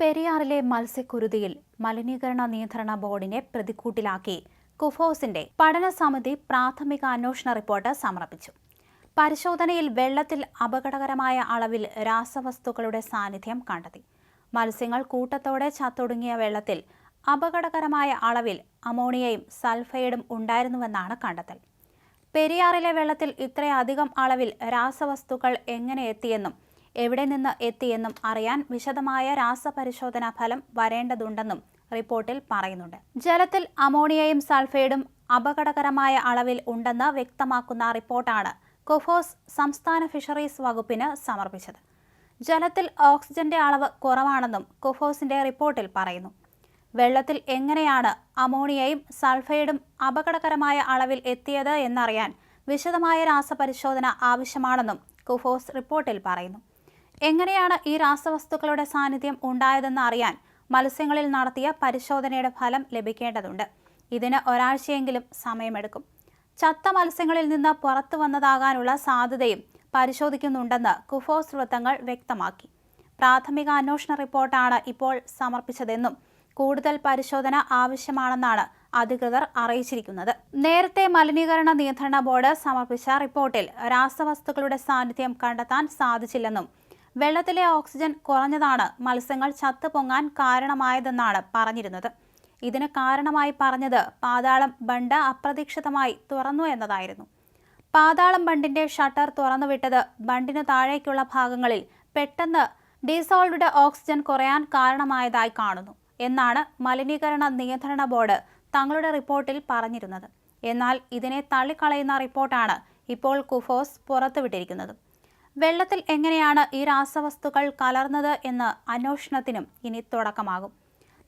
പെരിയാറിലെ മത്സ്യക്കുരുതിയിൽ മലിനീകരണ നിയന്ത്രണ ബോർഡിനെ പ്രതിക്കൂട്ടിലാക്കി. കുഫോസിന്റെ പഠന സമിതി പ്രാഥമിക അന്വേഷണ റിപ്പോർട്ട് സമർപ്പിച്ചു. പരിശോധനയിൽ വെള്ളത്തിൽ അപകടകരമായ അളവിൽ രാസവസ്തുക്കളുടെ സാന്നിധ്യം കണ്ടെത്തി. മത്സ്യങ്ങൾ കൂട്ടത്തോടെ ചത്തൊടുങ്ങിയ വെള്ളത്തിൽ അപകടകരമായ അളവിൽ അമോണിയയും സൾഫൈഡും ഉണ്ടായിരുന്നുവെന്നാണ് കണ്ടെത്തൽ. പെരിയാറിലെ വെള്ളത്തിൽ ഇത്രയധികം അളവിൽ രാസവസ്തുക്കൾ എങ്ങനെ എത്തിയെന്നും എവിടെ നിന്ന് എത്തിയെന്നും അറിയാൻ വിശദമായ രാസപരിശോധനാ ഫലം വരേണ്ടതുണ്ടെന്നും റിപ്പോർട്ടിൽ പറയുന്നുണ്ട്. ജലത്തിൽ അമോണിയയും സൾഫൈഡും അപകടകരമായ അളവിൽ ഉണ്ടെന്ന് വ്യക്തമാക്കുന്ന റിപ്പോർട്ടാണ് കൊഫോസ് സംസ്ഥാന ഫിഷറീസ് വകുപ്പിന് സമർപ്പിച്ചത്. ജലത്തിൽ ഓക്സിജന്റെ അളവ് കുറവാണെന്നും കൊഫോസിന്റെ റിപ്പോർട്ടിൽ പറയുന്നു. വെള്ളത്തിൽ എങ്ങനെയാണ് അമോണിയയും സൾഫൈഡും അപകടകരമായ അളവിൽ എത്തിയത് എന്നറിയാൻ വിശദമായ രാസപരിശോധന ആവശ്യമാണെന്നും കുഫോസ് റിപ്പോർട്ടിൽ പറയുന്നു. എങ്ങനെയാണ് ഈ രാസവസ്തുക്കളുടെ സാന്നിധ്യം ഉണ്ടായതെന്ന് അറിയാൻ മത്സ്യങ്ങളിൽ നടത്തിയ പരിശോധനയുടെ ഫലം ലഭിക്കേണ്ടതുണ്ട്. ഇതിന് ഒരാഴ്ചയെങ്കിലും സമയമെടുക്കും. ചത്ത മത്സ്യങ്ങളിൽ നിന്ന് പുറത്തു വന്നതാകാനുള്ള സാധ്യതയും പരിശോധിക്കുന്നുണ്ടെന്ന് കുഫോസ് വൃത്തങ്ങൾ വ്യക്തമാക്കി. പ്രാഥമിക അന്വേഷണ റിപ്പോർട്ടാണ് ഇപ്പോൾ സമർപ്പിച്ചതെന്നും കൂടുതൽ പരിശോധന ആവശ്യമാണെന്നാണ് അധികൃതർ അറിയിച്ചിരിക്കുന്നത്. നേരത്തെ മലിനീകരണ നിയന്ത്രണ ബോർഡ് സമർപ്പിച്ച റിപ്പോർട്ടിൽ രാസവസ്തുക്കളുടെ സാന്നിധ്യം കണ്ടെത്താൻ സാധിച്ചില്ലെന്നും വെള്ളത്തിലെ ഓക്സിജൻ കുറഞ്ഞതാണ്. മത്സ്യങ്ങൾ ചത്തുപൊങ്ങാൻ കാരണമായതെന്നാണ് പറഞ്ഞിരുന്നത്. ഇതിന് കാരണമായി പറഞ്ഞത് പാതാളം ബണ്ട് അപ്രതീക്ഷിതമായി തുറന്നു എന്നതായിരുന്നു. പാതാളം ബണ്ടിന്റെ ഷട്ടർ തുറന്നുവിട്ടത് ബണ്ടിന് താഴേക്കുള്ള ഭാഗങ്ങളിൽ പെട്ടെന്ന് ഡീസോൾവ്ഡ് ഓക്സിജൻ കുറയാൻ കാരണമായതായി കാണുന്നു എന്നാണ് മലിനീകരണ നിയന്ത്രണ ബോർഡ് തങ്ങളുടെ റിപ്പോർട്ടിൽ പറഞ്ഞിരുന്നത്. എന്നാൽ ഇതിനെ തള്ളിക്കളയുന്ന റിപ്പോർട്ടാണ് ഇപ്പോൾ കുഫോസ് പുറത്തുവിട്ടിരിക്കുന്നത്. വെള്ളത്തിൽ എങ്ങനെയാണ് ഈ രാസവസ്തുക്കൾ കലർന്നത് എന്ന് അന്വേഷണത്തിനും ഇനി തുടക്കമാകും.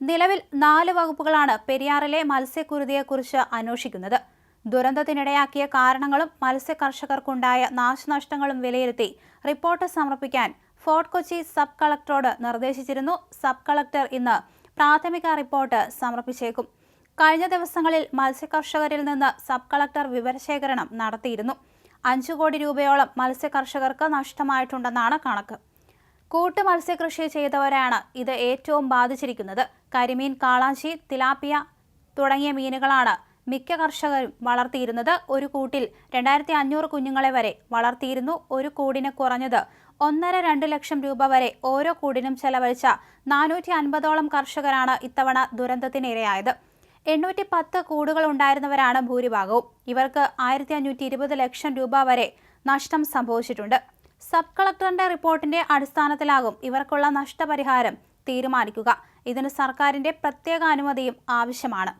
നിലവിൽ നാല് വകുപ്പുകളാണ് പെരിയാറിലെ മത്സ്യക്കുരുതിയെക്കുറിച്ച് അന്വേഷിക്കുന്നത്. ദുരന്തത്തിനിടയാക്കിയ കാരണങ്ങളും മത്സ്യ കർഷകർക്കുണ്ടായ നാശനഷ്ടങ്ങളും വിലയിരുത്തി റിപ്പോർട്ട് സമർപ്പിക്കാൻ ഫോർട്ട് കൊച്ചി സബ് കളക്ടറോട് നിർദ്ദേശിച്ചിരുന്നു. സബ് കളക്ടർ ഇന്ന് പ്രാഥമിക റിപ്പോർട്ട് സമർപ്പിച്ചേക്കും. കഴിഞ്ഞ ദിവസങ്ങളിൽ മത്സ്യകർഷകരിൽ നിന്ന് സബ് കളക്ടർ വിവരശേഖരണം നടത്തിയിരുന്നു. അഞ്ചു കോടി രൂപയോളം മത്സ്യ കർഷകർക്ക് നഷ്ടമായിട്ടുണ്ടെന്നാണ് കണക്ക്. കൂട്ട് മത്സ്യകൃഷി ചെയ്തവരാണ് ഇത് ഏറ്റവും ബാധിച്ചിരിക്കുന്നത്. കരിമീൻ കാളാഞ്ചി തിലാപ്പിയ തുടങ്ങിയ മീനുകളാണ് മിക്ക കർഷകരും വളർത്തിയിരുന്നത്. ഒരു കൂട്ടിൽ രണ്ടായിരത്തി അഞ്ഞൂറ് കുഞ്ഞുങ്ങളെ വരെ വളർത്തിയിരുന്നു. ഒരു കൂടിന് കുറഞ്ഞത് ഒന്നര രണ്ട് ലക്ഷം രൂപ വരെ ഓരോ കൂടിനും ചെലവഴിച്ച നാനൂറ്റി അൻപതോളം കർഷകരാണ് ഇത്തവണ ദുരന്തത്തിനിരയായത്. എണ്ണൂറ്റി പത്ത് കൂടുകൾ ഉണ്ടായിരുന്നവരാണ് ഭൂരിഭാഗവും. ഇവർക്ക് ആയിരത്തി അഞ്ഞൂറ്റി ഇരുപത് ലക്ഷം രൂപ വരെ നഷ്ടം സംഭവിച്ചിട്ടുണ്ട്. സബ് കളക്ടറിന്റെ റിപ്പോർട്ടിന്റെ അടിസ്ഥാനത്തിലാകും ഇവർക്കുള്ള നഷ്ടപരിഹാരം തീരുമാനിക്കുക. ഇതിന് സർക്കാരിന്റെ പ്രത്യേക അനുമതിയും ആവശ്യമാണ്.